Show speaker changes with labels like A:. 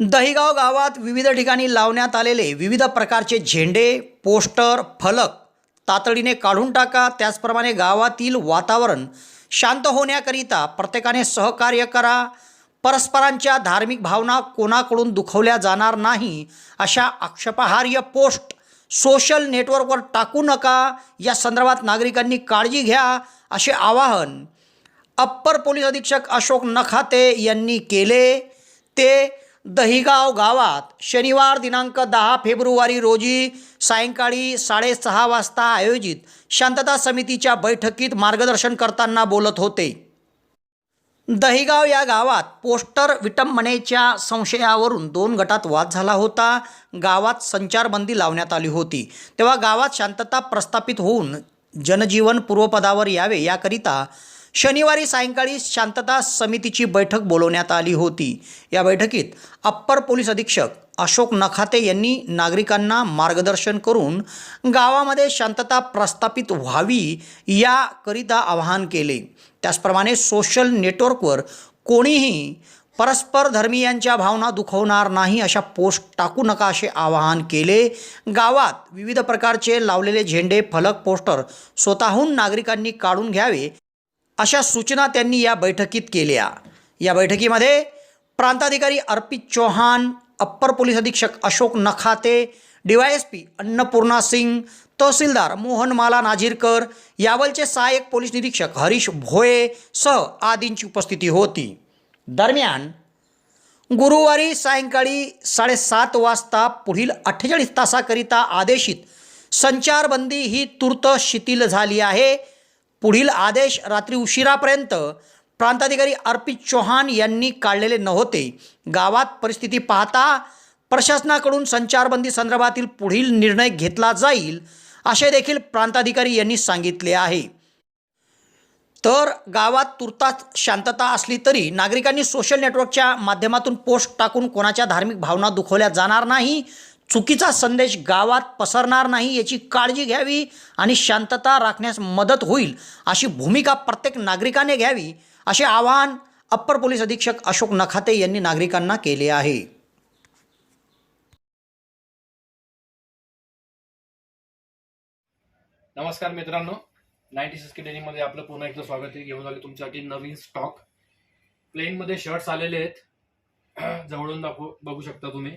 A: दहिगाव गावात विविध ठिकाणी लावण्यात आलेले विविध प्रकारचे झेंडे पोस्टर फलक तातडीने काढून टाका. त्याचप्रमाणे गावातील वातावरण शांत होण्याकरिता प्रत्येकाने सहकार्य करा. परस्परांच्या धार्मिक भावना कोणाकडून दुखवल्या जाणार नाही अशा आक्षेपहार्य पोस्ट सोशल नेटवर्कवर टाकू नका. या संदर्भात नागरिकांनी काळजी घ्या असे आवाहन अप्पर पोलीस अधीक्षक अशोक नखाते यांनी केले. ते दहिगाव गावात शनिवार दिनांक दहा फेब्रुवारी रोजी सायंकाळी साडेसहा वाजता आयोजित शांतता समितीच्या बैठकीत मार्गदर्शन करताना बोलत होते. दहिगाव या गावात पोस्टर विटंबनेच्या संशयावरून दोन गटात वाद झाला होता. गावात संचारबंदी लावण्यात आली होती. तेव्हा गावात शांतता प्रस्थापित होऊन जनजीवन पूर्वपदावर यावे याकरिता शनिवारी सायंकाळी शांतता समितीची बैठक बोलवण्यात आली होती. या बैठकीत अप्पर पोलीस अधीक्षक अशोक नखाते यांनी नागरिकांना मार्गदर्शन करून गावामध्ये शांतता प्रस्थापित व्हावी याकरिता आवाहन केले. त्याचप्रमाणे सोशल नेटवर्कवर कोणीही परस्पर धर्मीयांच्या भावना दुखवणार नाही अशा पोस्ट टाकू नका असे आवाहन केले. गावात विविध प्रकारचे लावलेले झेंडे फलक पोस्टर स्वतःहून नागरिकांनी काढून घ्यावे अशा सूचना त्यांनी या बैठकीत केल्या. या बैठकीमध्ये प्रांताधिकारी अर्पित चौहान अप्पर पोलीस अधीक्षक Ashok Nakhate D Y S P Annapurna Singh तहसीलदार मोहन माला नाझीरकर यावलचे सहाय्यक पोलीस निरीक्षक हरीश भोये सह आदींची उपस्थिती होती. दरम्यान गुरुवारी सायंकाळी साडेसात वाजता पुढील अठ्ठेचाळीस तासाकरिता आदेशित संचारबंदी ही तूर्त शिथिल झाली आहे. पुढील आदेश रात्री उशिरापर्यंत प्रांताधिकारी अर्पित चौहान यांनी काढलेले नव्हते. गावात परिस्थिती पाहता प्रशासनाकडून संचारबंदी संदर्भातील पुढील निर्णय घेतला जाईल असे देखील प्रांताधिकारी यांनी सांगितले आहे. तर गावात तुर्तास शांतता असली तरी नागरिकांनी सोशल नेटवर्कच्या माध्यमातून पोस्ट टाकून कोणाच्या धार्मिक भावना दुखवल्या जाणार नाही चुकीचा संदेश गावात पसरणार नाही याची काळजी घ्यावी आणि शांतता राखण्यास मदत होईल अशी भूमिका प्रत्येक नागरिकाने घ्यावी असे आवाहन अप्पर पोलीस अधीक्षक अशोक नखाते यांनी नागरिकांना केले आहे.
B: नमस्कार मित्रांनो. नाईन्टी सिक्स डेनीमध्ये आपलं पुन्हा एकदा स्वागत आहे. घेऊन आले तुमच्यासाठी नवीन स्टॉक प्लेनमध्ये शर्ट्स आलेले आहेत. जवळून दाखवू बघू शकता तुम्ही.